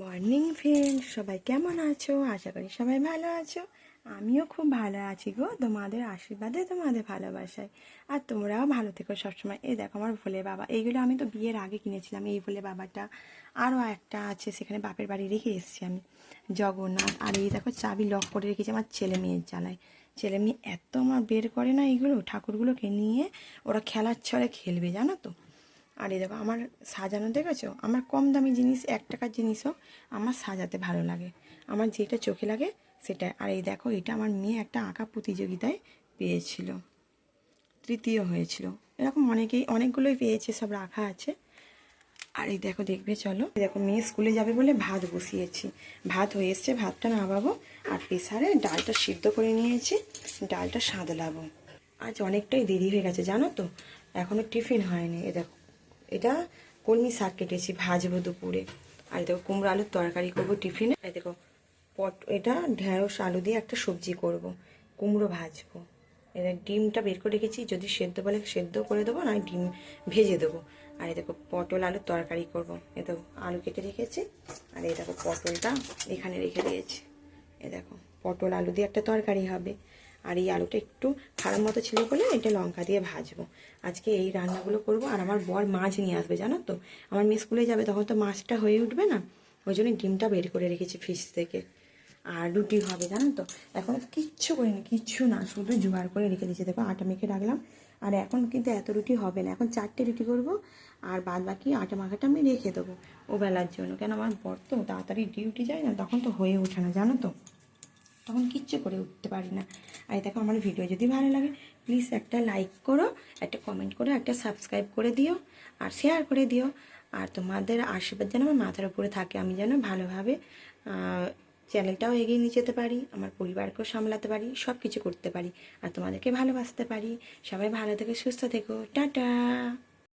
Morning friend, সবাই কেমন আছো? আশা করি সবাই ভালো আছো। আমিও খুব ভালো আছি গো, তোমাদের আশীর্বাদে, তোমাদের ভালোবাসায়। আর তোমরাও ভালো থেকো সবসময়। এই দেখো আমার ভোলে বাবা, এইগুলো আমি তো বিয়ের আগে কিনেছিলাম, এই ভোলে বাবাটা। আরও একটা আছে, সেখানে বাপের বাড়ি রেখে এসেছি আমি। জগন্নাথ, আর এই দেখো চাবি লক করে রেখেছি আমার ছেলে মেয়ের জ্বালায় ছেলে মেয়ে এত আমার বের করে না এইগুলো, ঠাকুরগুলোকে নিয়ে ওরা খেলার ছড়ে খেলবে, জানো তো? আর এই দেখো, আমার সাজানো দেখেছ? আমার কম দামি জিনিস, এক টাকার জিনিসও আমার সাজাতে ভালো লাগে। আমার যেটা চোখে লাগে সেটা আর এই দেখো, এটা আমার মেয়ে একটা আঁকা প্রতিযোগিতায় পেয়েছিল। তৃতীয় হয়েছিল। এরকম অনেকেই, অনেকগুলোই পেয়েছে, সব রাখা আছে। আর এই দেখো, দেখবে, চলো। দেখো, মেয়ে স্কুলে যাবে বলে ভাত বসিয়েছি। ভাত হয়ে এসছে, ভাতটা নামাবো। আর প্রেসারে ডালটা সিদ্ধ করে নিয়েছি, ডালটা সাঁতলাবো। আজ অনেকটাই দেরি হয়ে গেছে, জানো তো? এখনও টিফিন হয়নি। এ দেখো এটা কলমি শাক কেটেছি? ভাজবো দুপুরে। আর দেখো কুমড়ো আলুর তরকারি করব টিফিনে। আর দেখো পট, এটা ঢেঁড়স আলু দিয়ে একটা সবজি করব। কুমড়ো ভাজবো। এবার ডিমটা বের করে রেখেছি। যদি সেদ্ধ বলে সেদ্ধ করে দেবো, না ডিম ভেজে দেবো। আর এই দেখো পটল আলুর তরকারি করব। এ দেখো আলু কেটে রেখেছি। আর এই দেখো পটলটা এখানে রেখে দিয়েছি। এ দেখো পটল আলু দিয়ে একটা তরকারি হবে। আর এই আলুটা একটু খারাপ মতো ছিল বলে এটা লঙ্কা দিয়ে ভাজবো। আজকে এই রান্নাগুলো করব আর আমার বর মাছ নিয়ে আসবে, জানো তো? আমার মেয়ে স্কুলে যাবে তখন তো মাছটা হয়ে উঠবে না। ওই জন্য ডিমটা বের করে রেখেছি ফ্রিজ থেকে। আর রুটি হবে, জানো তো? এখন কিচ্ছু করিনি, কিচ্ছু না, শুধু জোগাড় করে রেখে দিয়েছি। দেখো আটা মেখে রাখলাম। আর এখন কিন্তু এত রুটি হবে না। এখন চারটে রুটি করব আর বাদ বাকি আটা মাখাটা আমি রেখে দেবো। ও বেলার জন্য। কেন? আমার বর তো তাড়াতাড়ি ডিউটি যায় না, তখন তো হয়ে ওঠে না, জানো তো? তখন কিচ্ছু করে উঠতে পারি না। আর দেখো আমার ভিডিও যদি ভালো লাগে প্লিজ একটা লাইক করো, একটা কমেন্ট করো, একটা সাবস্ক্রাইব করে দিও, আর শেয়ার করে দিও। আর তোমাদের আশীর্বাদ যেন আমার মাথার উপরে থাকে, আমি যেন ভালোভাবে চ্যানেলটাও এগিয়ে নিয়ে যেতে পারি, আমার পরিবারকেও সামলাতে পারি সব কিছু করতে পারি, আর তোমাদেরকে ভালোবাসতে পারি। সবাই ভালো থেকে সুস্থ থেকো। টাটা!